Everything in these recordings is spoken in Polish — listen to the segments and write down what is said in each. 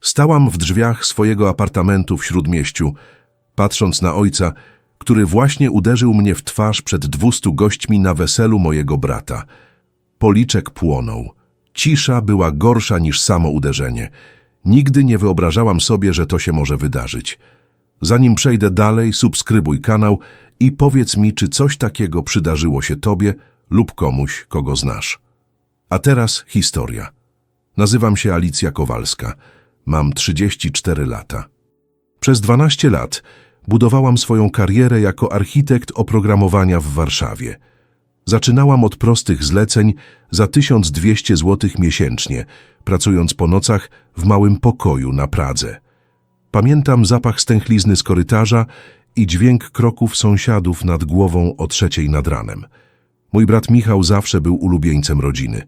Stałam w drzwiach swojego apartamentu w Śródmieściu, patrząc na ojca, który właśnie uderzył mnie w twarz przed dwustu gośćmi na weselu mojego brata. Policzek płonął. Cisza była gorsza niż samo uderzenie. Nigdy nie wyobrażałam sobie, że to się może wydarzyć. Zanim przejdę dalej, subskrybuj kanał i powiedz mi, czy coś takiego przydarzyło się tobie lub komuś, kogo znasz. A teraz historia. Nazywam się Alicja Kowalska. Mam 34 lata. Przez 12 lat budowałam swoją karierę jako architekt oprogramowania w Warszawie. Zaczynałam od prostych zleceń za 1200 zł miesięcznie, pracując po nocach w małym pokoju na Pradze. Pamiętam zapach stęchlizny z korytarza i dźwięk kroków sąsiadów nad głową o trzeciej nad ranem. Mój brat Michał zawsze był ulubieńcem rodziny.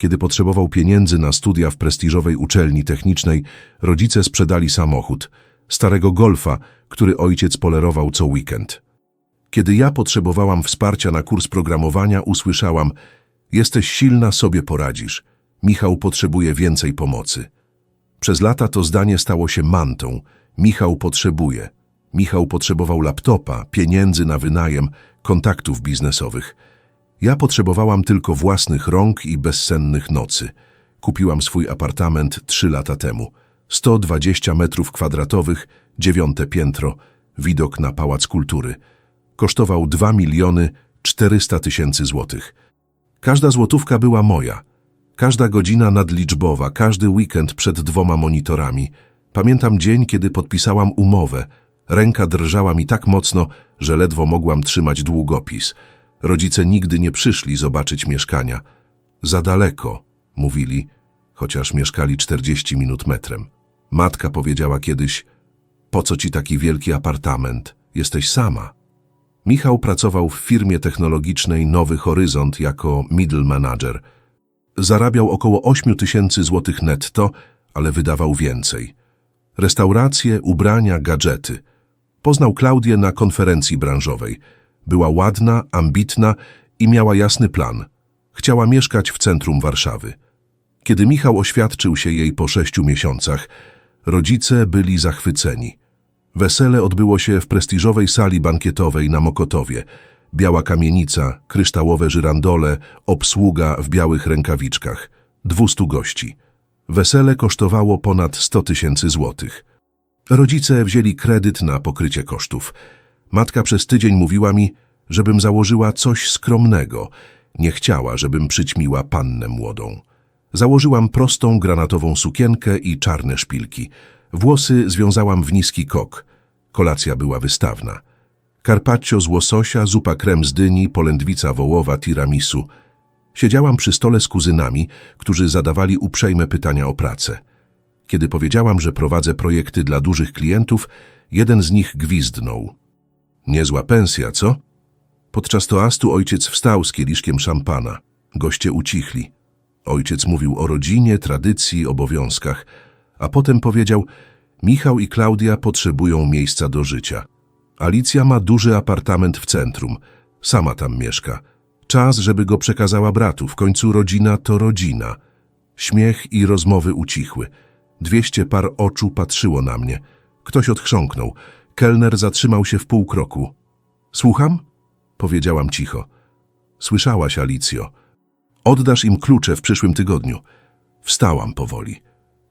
Kiedy potrzebował pieniędzy na studia w prestiżowej uczelni technicznej, rodzice sprzedali samochód, starego golfa, który ojciec polerował co weekend. Kiedy ja potrzebowałam wsparcia na kurs programowania, usłyszałam: Jesteś silna, sobie poradzisz. Michał potrzebuje więcej pomocy. Przez lata to zdanie stało się mantą. Michał potrzebuje. Michał potrzebował laptopa, pieniędzy na wynajem, kontaktów biznesowych. Ja potrzebowałam tylko własnych rąk i bezsennych nocy. Kupiłam swój apartament trzy lata temu. 120 metrów kwadratowych, dziewiąte piętro, widok na Pałac Kultury. Kosztował 2 miliony 400 tysięcy złotych. Każda złotówka była moja. Każda godzina nadliczbowa, każdy weekend przed dwoma monitorami. Pamiętam dzień, kiedy podpisałam umowę. Ręka drżała mi tak mocno, że ledwo mogłam trzymać długopis. Rodzice nigdy nie przyszli zobaczyć mieszkania. Za daleko, mówili, chociaż mieszkali 40 minut metrem. Matka powiedziała kiedyś, po co ci taki wielki apartament? Jesteś sama. Michał pracował w firmie technologicznej Nowy Horyzont jako middle manager. Zarabiał około 8 tysięcy złotych netto, ale wydawał więcej. Restauracje, ubrania, gadżety. Poznał Klaudię na konferencji branżowej. Była ładna, ambitna i miała jasny plan. Chciała mieszkać w centrum Warszawy. Kiedy Michał oświadczył się jej po sześciu miesiącach, rodzice byli zachwyceni. Wesele odbyło się w prestiżowej sali bankietowej na Mokotowie. Biała kamienica, kryształowe żyrandole, obsługa w białych rękawiczkach. Dwustu gości. Wesele kosztowało ponad 100 tysięcy złotych. Rodzice wzięli kredyt na pokrycie kosztów. Matka przez tydzień mówiła mi, żebym założyła coś skromnego. Nie chciała, żebym przyćmiła pannę młodą. Założyłam prostą granatową sukienkę i czarne szpilki. Włosy związałam w niski kok. Kolacja była wystawna. Carpaccio z łososia, zupa krem z dyni, polędwica wołowa, tiramisu. Siedziałam przy stole z kuzynami, którzy zadawali uprzejme pytania o pracę. Kiedy powiedziałam, że prowadzę projekty dla dużych klientów, jeden z nich gwizdnął. Niezła pensja, co? Podczas toastu ojciec wstał z kieliszkiem szampana. Goście ucichli. Ojciec mówił o rodzinie, tradycji, obowiązkach, a potem powiedział: Michał i Klaudia potrzebują miejsca do życia. Alicja ma duży apartament w centrum, sama tam mieszka. Czas, żeby go przekazała bratu, w końcu rodzina to rodzina. Śmiech i rozmowy ucichły. Dwieście par oczu patrzyło na mnie. Ktoś odchrząknął. Kelner zatrzymał się w pół kroku. Słucham? Powiedziałam cicho. Słyszałaś, Alicjo. Oddasz im klucze w przyszłym tygodniu. Wstałam powoli.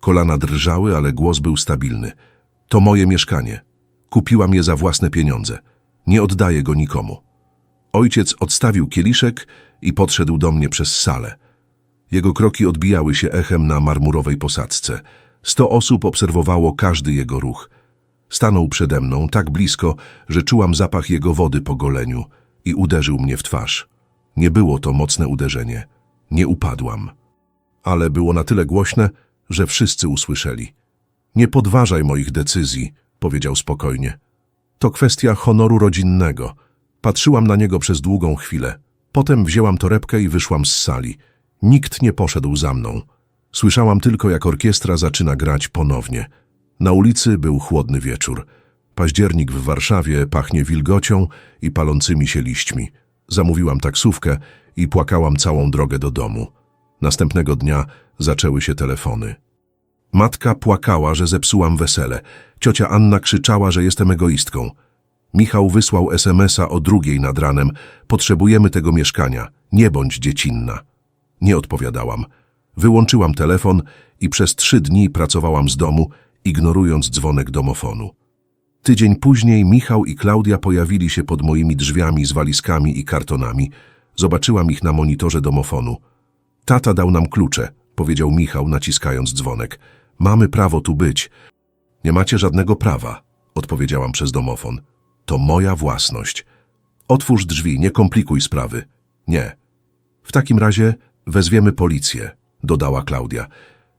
Kolana drżały, ale głos był stabilny. To moje mieszkanie. Kupiłam je za własne pieniądze. Nie oddaję go nikomu. Ojciec odstawił kieliszek i podszedł do mnie przez salę. Jego kroki odbijały się echem na marmurowej posadzce. Sto osób obserwowało każdy jego ruch. Stanął przede mną tak blisko, że czułam zapach jego wody po goleniu i uderzył mnie w twarz. Nie było to mocne uderzenie. Nie upadłam. Ale było na tyle głośne, że wszyscy usłyszeli. Nie podważaj moich decyzji, powiedział spokojnie. To kwestia honoru rodzinnego. Patrzyłam na niego przez długą chwilę. Potem wzięłam torebkę i wyszłam z sali. Nikt nie poszedł za mną. Słyszałam tylko, jak orkiestra zaczyna grać ponownie. Na ulicy był chłodny wieczór. Październik w Warszawie pachnie wilgocią i palącymi się liśćmi. Zamówiłam taksówkę i płakałam całą drogę do domu. Następnego dnia zaczęły się telefony. Matka płakała, że zepsułam wesele. Ciocia Anna krzyczała, że jestem egoistką. Michał wysłał SMS-a o drugiej nad ranem. Potrzebujemy tego mieszkania. Nie bądź dziecinna. Nie odpowiadałam. Wyłączyłam telefon i przez trzy dni pracowałam z domu, ignorując dzwonek domofonu. Tydzień później Michał i Klaudia pojawili się pod moimi drzwiami z walizkami i kartonami. Zobaczyłam ich na monitorze domofonu. Tata dał nam klucze, powiedział Michał, naciskając dzwonek. Mamy prawo tu być. Nie macie żadnego prawa, odpowiedziałam przez domofon. To moja własność. Otwórz drzwi, nie komplikuj sprawy. Nie. W takim razie wezwiemy policję, dodała Klaudia.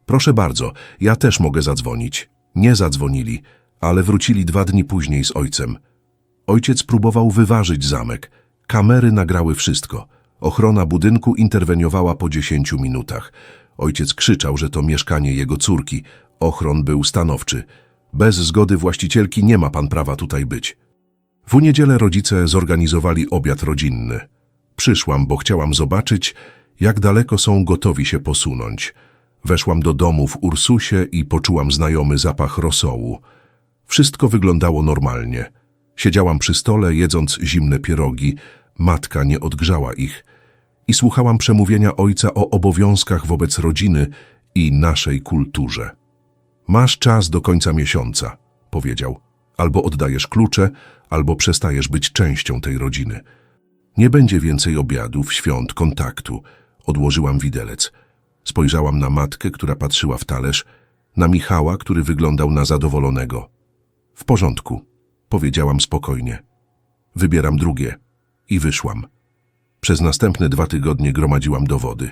Proszę bardzo, ja też mogę zadzwonić. Nie zadzwonili, ale wrócili dwa dni później z ojcem. Ojciec próbował wyważyć zamek. Kamery nagrały wszystko. Ochrona budynku interweniowała po dziesięciu minutach. Ojciec krzyczał, że to mieszkanie jego córki. Ochron był stanowczy. Bez zgody właścicielki nie ma pan prawa tutaj być. W niedzielę rodzice zorganizowali obiad rodzinny. Przyszłam, bo chciałam zobaczyć, jak daleko są gotowi się posunąć. Weszłam do domu w Ursusie i poczułam znajomy zapach rosołu. Wszystko wyglądało normalnie. Siedziałam przy stole, jedząc zimne pierogi. Matka nie odgrzała ich. I słuchałam przemówienia ojca o obowiązkach wobec rodziny i naszej kulturze. Masz czas do końca miesiąca, powiedział. Albo oddajesz klucze, albo przestajesz być częścią tej rodziny. Nie będzie więcej obiadów, świąt, kontaktu. Odłożyłam widelec. Spojrzałam na matkę, która patrzyła w talerz, na Michała, który wyglądał na zadowolonego. W porządku, powiedziałam spokojnie. Wybieram drugie. I wyszłam. Przez następne dwa tygodnie gromadziłam dowody.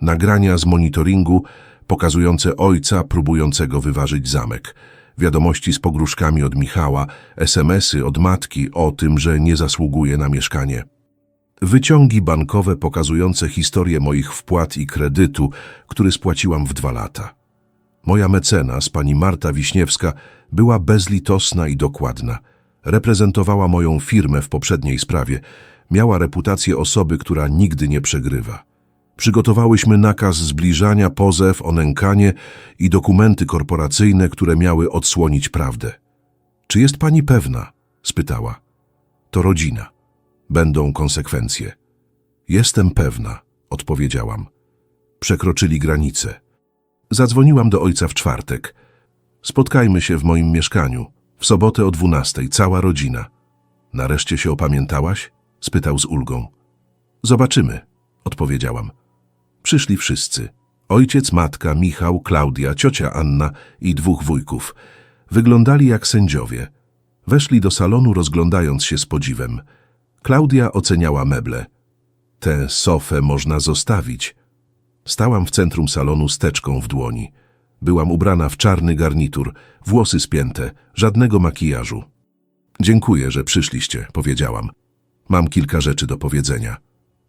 Nagrania z monitoringu pokazujące ojca próbującego wyważyć zamek. Wiadomości z pogróżkami od Michała, SMSy od matki o tym, że nie zasługuje na mieszkanie. Wyciągi bankowe pokazujące historię moich wpłat i kredytu, który spłaciłam w dwa lata. Moja mecenas, pani Marta Wiśniewska, była bezlitosna i dokładna. Reprezentowała moją firmę w poprzedniej sprawie. Miała reputację osoby, która nigdy nie przegrywa. Przygotowałyśmy nakaz zbliżania, pozew o nękanie i dokumenty korporacyjne, które miały odsłonić prawdę. Czy jest pani pewna? spytała. To rodzina. Będą konsekwencje. Jestem pewna, odpowiedziałam. Przekroczyli granicę. Zadzwoniłam do ojca w czwartek. Spotkajmy się w moim mieszkaniu. W sobotę o dwunastej, cała rodzina. Nareszcie się opamiętałaś? spytał z ulgą. Zobaczymy, odpowiedziałam. Przyszli wszyscy. Ojciec, matka, Michał, Klaudia, ciocia Anna i dwóch wujków. Wyglądali jak sędziowie. Weszli do salonu rozglądając się z podziwem. Klaudia oceniała meble. Tę sofę można zostawić. Stałam w centrum salonu z teczką w dłoni. Byłam ubrana w czarny garnitur, włosy spięte, żadnego makijażu. Dziękuję, że przyszliście, powiedziałam. Mam kilka rzeczy do powiedzenia.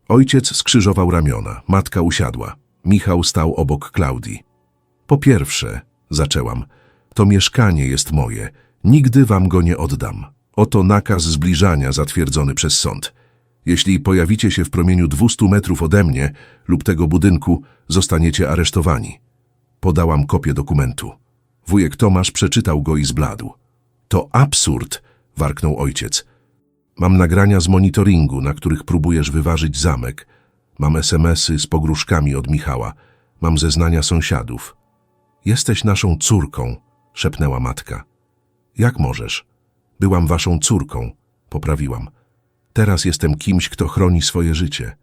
Ojciec skrzyżował ramiona, matka usiadła. Michał stał obok Klaudii. Po pierwsze, zaczęłam, to mieszkanie jest moje. Nigdy wam go nie oddam. Oto nakaz zbliżania zatwierdzony przez sąd. Jeśli pojawicie się w promieniu 200 metrów ode mnie lub tego budynku, zostaniecie aresztowani. Podałam kopię dokumentu. Wujek Tomasz przeczytał go i zbladł. To absurd, warknął ojciec. Mam nagrania z monitoringu, na których próbujesz wyważyć zamek. Mam SMSy z pogróżkami od Michała. Mam zeznania sąsiadów. Jesteś naszą córką, szepnęła matka. Jak możesz? Byłam waszą córką, poprawiłam. Teraz jestem kimś, kto chroni swoje życie.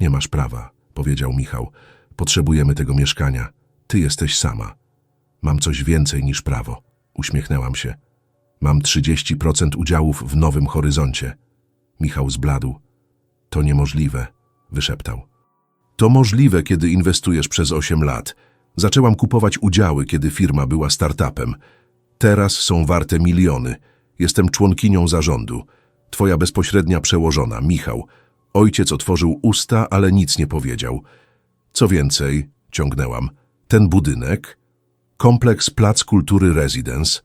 Nie masz prawa, powiedział Michał. Potrzebujemy tego mieszkania. Ty jesteś sama. Mam coś więcej niż prawo. Uśmiechnęłam się. Mam 30% udziałów w nowym horyzoncie. Michał zbladł. To niemożliwe, wyszeptał. To możliwe, kiedy inwestujesz przez 8 lat. Zaczęłam kupować udziały, kiedy firma była startupem. Teraz są warte miliony. Jestem członkinią zarządu. Twoja bezpośrednia przełożona, Michał. Ojciec otworzył usta, ale nic nie powiedział. Co więcej, ciągnęłam, ten budynek, kompleks Plac Kultury Residence,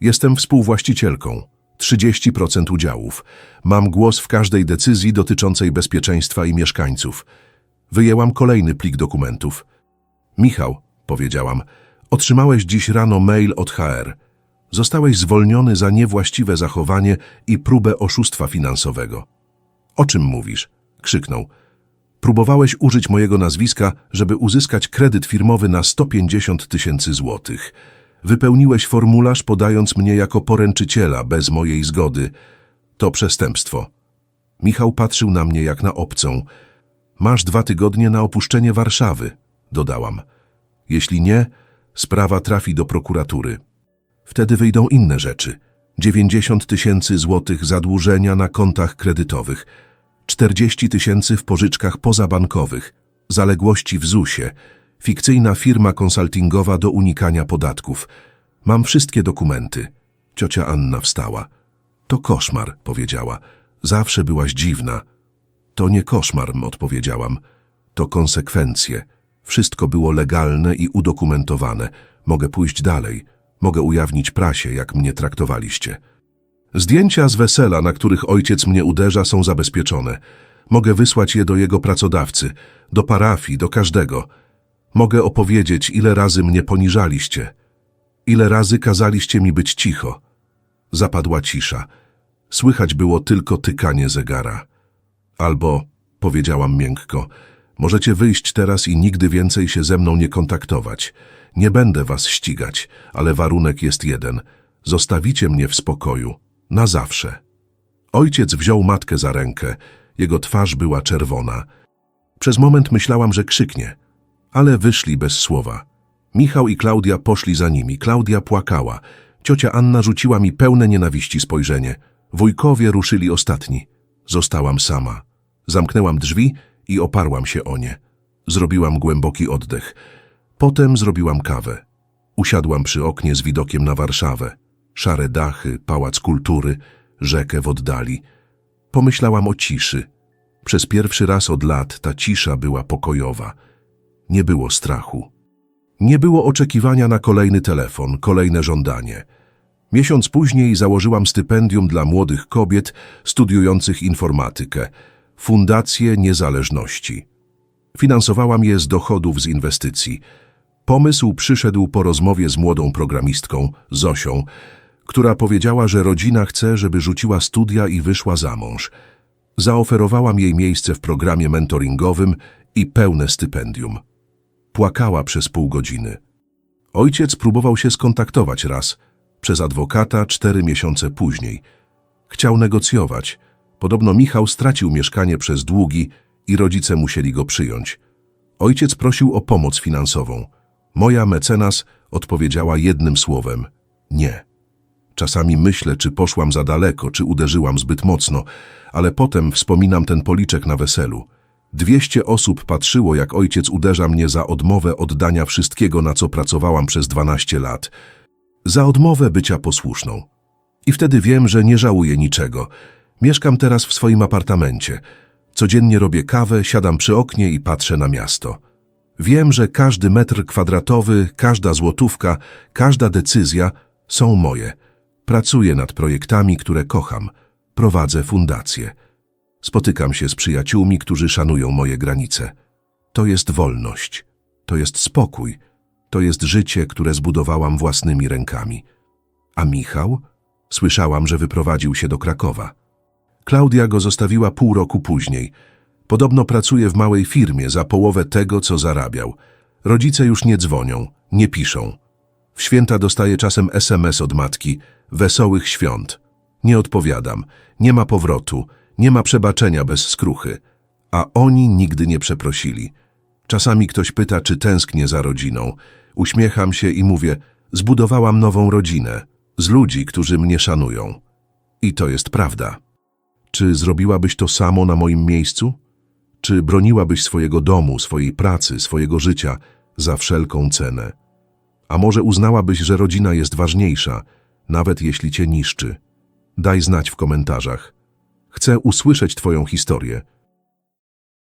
jestem współwłaścicielką, 30% udziałów. Mam głos w każdej decyzji dotyczącej bezpieczeństwa i mieszkańców. Wyjęłam kolejny plik dokumentów. Michał, powiedziałam, Otrzymałeś dziś rano mail od HR. Zostałeś zwolniony za niewłaściwe zachowanie i próbę oszustwa finansowego. O czym mówisz? krzyknął. Próbowałeś użyć mojego nazwiska, żeby uzyskać kredyt firmowy na 150 tysięcy złotych. Wypełniłeś formularz, podając mnie jako poręczyciela bez mojej zgody. To przestępstwo. Michał patrzył na mnie jak na obcą. Masz dwa tygodnie na opuszczenie Warszawy, dodałam. Jeśli nie, sprawa trafi do prokuratury. Wtedy wyjdą inne rzeczy. 90 tysięcy złotych zadłużenia na kontach kredytowych, 40 tysięcy w pożyczkach pozabankowych, zaległości w ZUS-ie, fikcyjna firma konsultingowa do unikania podatków. Mam wszystkie dokumenty. Ciocia Anna wstała. To koszmar, powiedziała. Zawsze byłaś dziwna. To nie koszmar, odpowiedziałam. To konsekwencje. Wszystko było legalne i udokumentowane. Mogę pójść dalej. Mogę ujawnić prasie, jak mnie traktowaliście. Zdjęcia z wesela, na których ojciec mnie uderza, są zabezpieczone. Mogę wysłać je do jego pracodawcy, do parafii, do każdego. Mogę opowiedzieć, ile razy mnie poniżaliście. Ile razy kazaliście mi być cicho. Zapadła cisza. Słychać było tylko tykanie zegara. Albo, powiedziałam miękko, możecie wyjść teraz i nigdy więcej się ze mną nie kontaktować. Nie będę was ścigać, ale warunek jest jeden. Zostawicie mnie w spokoju. Na zawsze. Ojciec wziął matkę za rękę. Jego twarz była czerwona. Przez moment myślałam, że krzyknie, ale wyszli bez słowa. Michał i Klaudia poszli za nimi. Klaudia płakała. Ciocia Anna rzuciła mi pełne nienawiści spojrzenie. Wujkowie ruszyli ostatni. Zostałam sama. Zamknęłam drzwi i oparłam się o nie. Zrobiłam głęboki oddech. Potem zrobiłam kawę. Usiadłam przy oknie z widokiem na Warszawę. Szare dachy, pałac kultury, rzekę w oddali. Pomyślałam o ciszy. Przez pierwszy raz od lat ta cisza była pokojowa. Nie było strachu. Nie było oczekiwania na kolejny telefon, kolejne żądanie. Miesiąc później założyłam stypendium dla młodych kobiet studiujących informatykę, Fundację Niezależności. Finansowałam je z dochodów z inwestycji. Pomysł przyszedł po rozmowie z młodą programistką, Zosią, która powiedziała, że rodzina chce, żeby rzuciła studia i wyszła za mąż. Zaoferowałam jej miejsce w programie mentoringowym i pełne stypendium. Płakała przez pół godziny. Ojciec próbował się skontaktować raz, przez adwokata cztery miesiące później. Chciał negocjować. Podobno Michał stracił mieszkanie przez długi i rodzice musieli go przyjąć. Ojciec prosił o pomoc finansową. Moja mecenas odpowiedziała jednym słowem – nie. Czasami myślę, czy poszłam za daleko, czy uderzyłam zbyt mocno, ale potem wspominam ten policzek na weselu. Dwieście osób patrzyło, jak ojciec uderza mnie za odmowę oddania wszystkiego, na co pracowałam przez 12 lat. Za odmowę bycia posłuszną. I wtedy wiem, że nie żałuję niczego. Mieszkam teraz w swoim apartamencie. Codziennie robię kawę, siadam przy oknie i patrzę na miasto. Wiem, że każdy metr kwadratowy, każda złotówka, każda decyzja są moje. Pracuję nad projektami, które kocham. Prowadzę fundację. Spotykam się z przyjaciółmi, którzy szanują moje granice. To jest wolność. To jest spokój. To jest życie, które zbudowałam własnymi rękami. A Michał? Słyszałam, że wyprowadził się do Krakowa. Klaudia go zostawiła pół roku później. Podobno pracuje w małej firmie za połowę tego, co zarabiał. Rodzice już nie dzwonią, nie piszą. W święta dostaje czasem SMS od matki. Wesołych świąt. Nie odpowiadam. Nie ma powrotu. Nie ma przebaczenia bez skruchy. A oni nigdy nie przeprosili. Czasami ktoś pyta, czy tęsknię za rodziną. Uśmiecham się i mówię, zbudowałam nową rodzinę. Z ludzi, którzy mnie szanują. I to jest prawda. Czy zrobiłabyś to samo na moim miejscu? Czy broniłabyś swojego domu, swojej pracy, swojego życia za wszelką cenę? A może uznałabyś, że rodzina jest ważniejsza, nawet jeśli cię niszczy? Daj znać w komentarzach. Chcę usłyszeć Twoją historię.